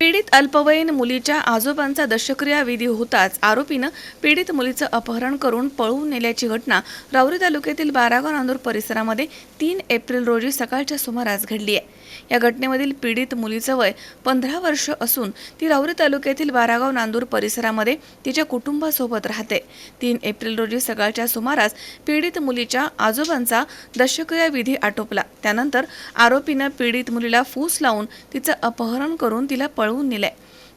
पीडित अल्पवयीन मुलीच्या आजोबांचा दशक्रिया विधी होताच आरोपीनं पीडित मुलीचं अपहरण करून पळवून नेल्याची घटना राऊरी तालुक्यातील बारागाव नांदूर परिसरामध्ये तीन एप्रिल रोजी सकाळच्या सुमारास घडली आहे. या घटनेमधील पीडित मुलीचं वय पंधरा वर्ष असून ती राऊरी तालुक्यातील बारागाव नांदूर परिसरामध्ये तिच्या कुटुंबासोबत राहते. तीन एप्रिल रोजी सकाळच्या सुमारास पीडित मुलीच्या आजोबांचा दशक्रिया विधी आटोपला. त्यानंतर आरोपीनं पीडित मुलीला फूस लावून तिचं अपहरण करून तिला पळ पळवून नेलंय.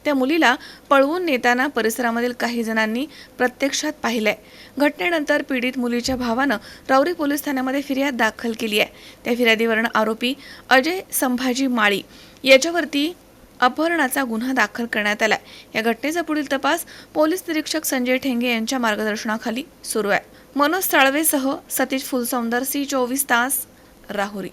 त्या मुलीला पळवून नेताना परिसरामधील काही जणांनी प्रत्यक्षात पाहिलंय. घटनेनंतर पीडित मुलीच्या भावानं राऊरी पोलीस ठाण्यामध्ये फिर्याद दाखल केली आहे. त्या फिर्यादीवरून आरोपी अजय संभाजी माळी याच्यावरती अपहरणाचा गुन्हा दाखल करण्यात आला या घटनेचा पुढील तपास पोलीस निरीक्षक संजय ठेंगे यांच्या मार्गदर्शनाखाली सुरू आहे. मनोज साळवेसह सतीश फुलसौंदर सी चोवीस तास राहुरी.